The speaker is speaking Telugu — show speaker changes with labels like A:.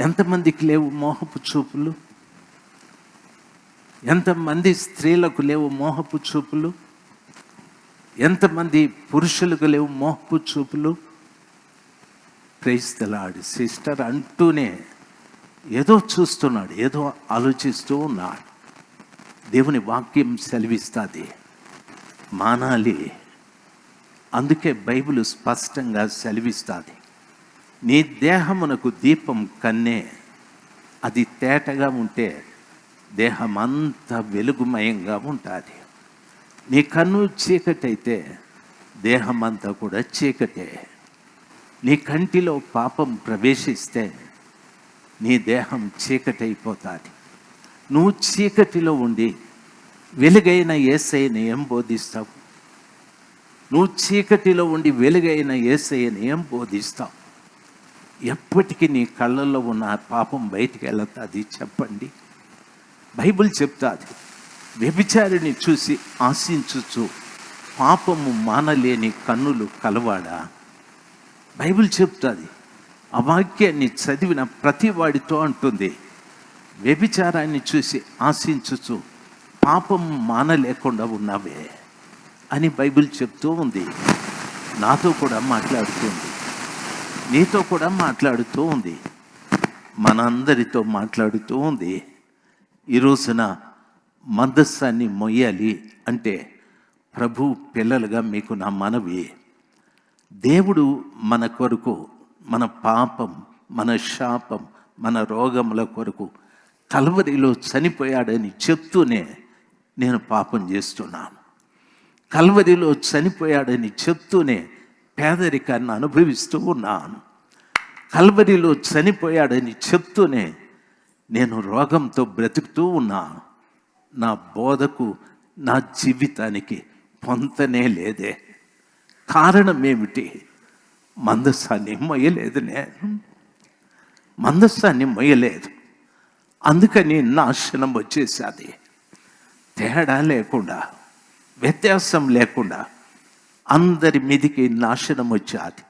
A: ఎంతమందికి లేవు మోహపు చూపులు? ఎంతమంది స్త్రీలకు లేవు మోహపు చూపులు? ఎంతమంది పురుషులకు లేవు మోహపు చూపులు? క్రైస్తలాడు సిస్టర్ అంటూనే ఏదో చూస్తున్నాడు ఏదో ఆలోచిస్తూ ఉన్నాడు. దేవుని వాక్యం సెలవిస్తుంది. మానాలి. అందుకే బైబిల్ స్పష్టంగా సెలవిస్తుంది. నీ దేహమునకు దీపం కన్నే అది తేటగా ఉంటే దేహం వెలుగుమయంగా ఉంటుంది. నీ కన్ను చీకటైతే అయితే దేహమంతా కూడా చీకటే. నీ కంటిలో పాపం ప్రవేశిస్తే నీ దేహం చీకటైపోతుంది. నువ్వు చీకటిలో ఉండి వెలుగైన ఏసైని ఏం బోధిస్తావు? నువ్వు చీకటిలో ఉండి వెలుగైన ఏసైని ఏం బోధిస్తావు? ఎప్పటికీ నీ కళ్ళల్లో ఉన్న పాపం బయటికి వెళుతుంది చెప్పండి. బైబిల్ చెప్తాది వ్యభిచారిని చూసి ఆశించుచు పాపము మానలేని కన్నులు కలవాడా? బైబిల్ చెప్తుంది ఆ వాక్యాన్ని చదివిన ప్రతి వాడితో అంటుంది. వ్యభిచారాన్ని చూసి ఆశించుచు పాపం మానలేకుండా ఉన్నావే అని బైబిల్ చెప్తూ ఉంది. నాతో కూడా మాట్లాడుతుంది. నీతో కూడా మాట్లాడుతూ ఉంది. మనందరితో మాట్లాడుతూ ఉంది. ఈ రోజున మందస్సాన్ని మొయ్యాలి అంటే ప్రభు పిల్లలుగా మీకు నా మనవి. దేవుడు మన కొరకు మన పాపం మన శాపం మన రోగముల కొరకు కలవరిలో చనిపోయాడని చెప్తూనే నేను పాపం చేస్తున్నాను. కలవరిలో చనిపోయాడని చెప్తూనే పేదరికాన్ని అనుభవిస్తూ ఉన్నాను. కల్వరిలో చనిపోయాడని చెప్తూనే నేను రోగంతో బ్రతుకుతూ ఉన్నాను. నా బోధకు నా జీవితానికి పొంతనే లేదే. కారణం ఏమిటి? మందస్సాన్ని మొయ్యలేదు నేను. మందస్సాన్ని మొయ్యలేదు. అందుకని నాశనం వచ్చేసాది తేడా లేకుండా వ్యత్యాసం లేకుండా అందరి మీదికి నాశనం వచ్చేది